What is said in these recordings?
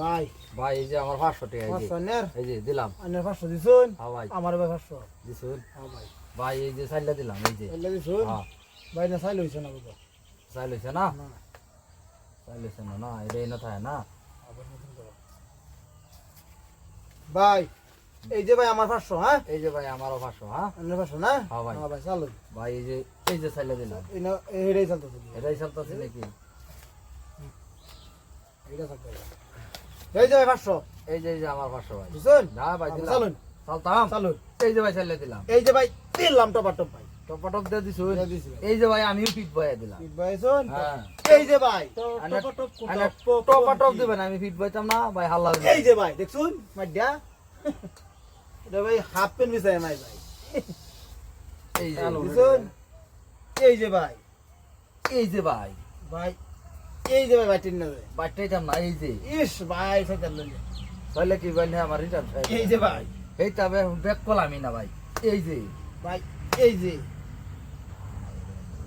ভাই। ভাই এই যে আমার পাঁচশো টাকা এই যে। এই যে দিলাম। আনের পাঁচশো দিছুন? হ্যাঁ ভাই। আমার ভাই দিছুন? হ্যাঁ ভাই। ভাই এই যে চাইলে দিলাম এই যে। দিছুন? হ্যাঁ। ভাই না চাইল হইছে না বুঝো চাইল হয়েছে না? না। চাইল না না এটা এই থাকে না? আবার নতুন করো। ভাই এই যে ভাই আমার পাঁচশো হ্যাঁ? এই যে ভাই আমারও পাঁচশো হ্যাঁ? আনের পাঁচশো না? হ্যাঁ ভাই। হ্যাঁ ভাই চালু ভাই এই যে এই যে চাইলে দিলাম। এই না এইটাই চালতেছে। এটাই চলতেছে নাকি? চালতেছে। এই যে ভাই পাঁচশো এই যে এই যে আমার পাঁচশো ভাই বুঝছেন না ভাই চালুন চালতাম চালুন এই যে ভাই চাইলে দিলাম এই যে ভাই দিলাম টপা টপ ভাই টপটপ দিয়ে দিছি এই যে ভাই আমিও পিট বয়ে দিলাম ভাই হ্যাঁ এই যে ভাই আনে- টপা টপ আনে টপটপ দিবেন আমি ফিট বইতাম না ভাই হাল্লা এই যে ভাই দেখছুন মাইডা এটা ভাই হাফ পেন মিশাই মাই ভাই এই যে বুঝছেন এই যে ভাই এই যে ভাই ভাই এই যে টিন না বাটটাইতাম না এই যে। ইস ভাই সাইকেল লইলে তাহলে কি বললে আমার রিটার্ন এই যে ভাই। এই তবে ব্যাক কলামি না ভাই এই যে। ভাই এই যে।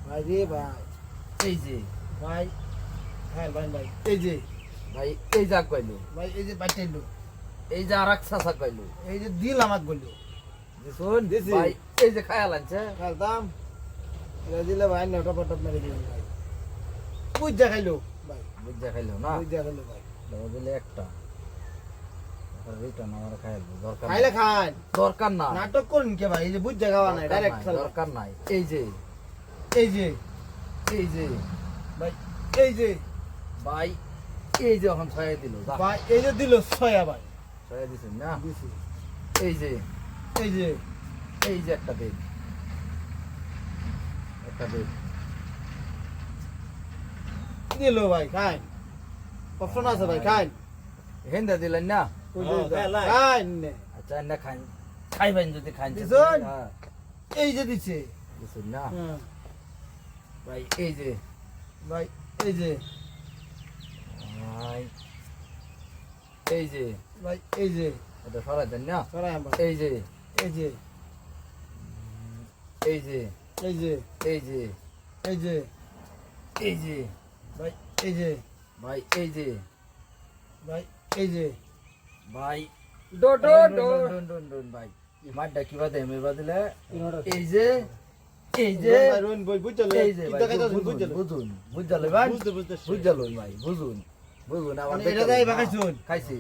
ভাই রে ভাই এই যে। ভাই হ্যাঁ ভাই ভাই এই যে। ভাই এই যাক পাইলো ভাই এই যে টেন্ডু এই যে আর এক পাইলো এই যে দিল আমাক বলল শুন দিছি। ভাই এই যে খায়াল আনছে এটা দিলে ভাই নটা পটপ মেরে দিলেন ভাই। বুঝা খাইলো ভাই বুঝা খাইলো না? বুঝা খাইলো ভাই। দেওয়া দিলে একটা। রিটার্ন আমার খাইল দরকার নাই। খাইলে খান। দরকার না নাটক করুন কে ভাই এই যে বুঝা খাওয়া নাই ডাইরেক্ট দরকার নাই। এই যে এই যে এই যে ভাই এই যে। ভাই এই যে এখন ছয় দিল ভাই এই যে দিল ছয়া ভাই। ছয় দিছেন না? এই যে এই যে। এই যে একটা দিন একটা দিন দিল ভাই খান অপশন আছে ভাই খান হেন্দা দিলেন না নে। আচ্ছা না খাই খাইবেন যদি খাইন দিছেন? এই যে দিছে দিছেন না হ্যাঁ, ভাই এই যে ভাই এই যে ভাই এই যে ভাই এই যে এটা সরাই দেন না সরাই এই যে এই যে এই যে এই যে এই যে এই যে এই যে ভাই এই যে। ভাই এই যে। ভাই এই যে। ভাই। ডো ডো ডো ডন ডন ডন ভাই। মাড্ডা কিবা দে মেবা দিলে এই যে এই যে। রোন বই বুঝলে এই যে বুঝলে বুঝুন বুঝলে ভাই? বুঝলো ভাই বুঝুন বুঝুন আবার মানে এটা দেয় বাকাইছুন খাইছি।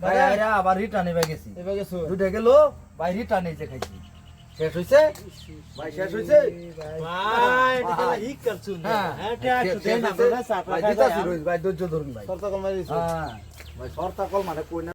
ভাই, আবার রিটার্ন এবার গেছি। এবার গেছো? দুটা গেল ভাই রিটার্ন এসে খাইছি। শেষ হইছে? ভাই শেষ হইছে? ভাই এটা হিক করছুন হ্যাঁ। হ্যাঁ হইছে। ভাই ধৈর্য ধরুন ভাই সরতা কল মারি হ্যাঁ। ভাই সরতা কল মানে কই না?